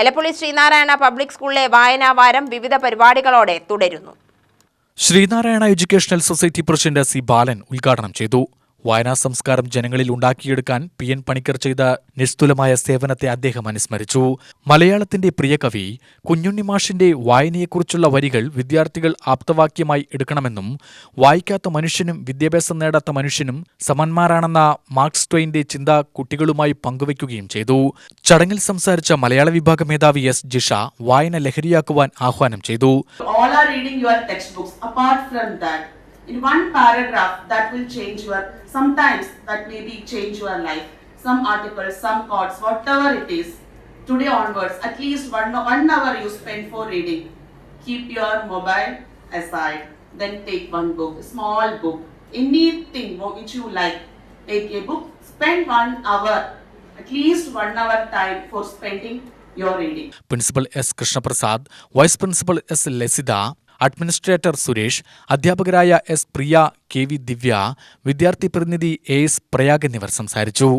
Elappully Sreenarayana public സ്കൂളിലെ വായനാവാരം വിവിധ പരിപാടികളോടെ തുടരുന്നു. Sreenarayana educational society president C Balan ഉദ്ഘാടനം ചെയ്തു. വായനാ സംസ്കാരം ജനങ്ങളിൽ ഉണ്ടാക്കിയെടുക്കാൻ പി എൻ പണിക്കർ ചെയ്ത നിസ്തുലമായ സേവനത്തെ അദ്ദേഹം അനുസ്മരിച്ചു. മലയാളത്തിന്റെ പ്രിയ കവി കുഞ്ഞുണ്ണി മാഷിന്റെ വായനയെക്കുറിച്ചുള്ള വരികൾ വിദ്യാർത്ഥികൾ ആപ്തവാക്യമായി എടുക്കണമെന്നും വായിക്കാത്ത മനുഷ്യനും വിദ്യാഭ്യാസം നേടാത്ത മനുഷ്യനും സമന്മാരാണെന്ന മാർക്സ് ട്വൈന്റെ ചിന്ത കുട്ടികളുമായി പങ്കുവയ്ക്കുകയും ചെയ്തു. ചടങ്ങിൽ സംസാരിച്ച മലയാള വിഭാഗ മേധാവി എസ് ജിഷ വായന ലഹരിയാക്കുവാൻ ആഹ്വാനം ചെയ്തു. All are reading your textbooks. Apart from that, in one paragraph that will change your, sometimes that may be change your life, some articles, some thoughts, whatever it is. Today onwards, at least one, one hour you spend for reading. Keep your mobile aside. Then take one book, small book, anything which you like. Take a book, spend one hour, at least one hour time for spending your reading. Principal S. Krishna Prasad, Vice Principal S. Lesida, administrator Suresh അധ്യാപകരായ S Priya K V Divya വിദ്യാർത്ഥി പ്രതിനിധി A S പ്രയാഗ് എന്നിവർ സംസാരിച്ചു.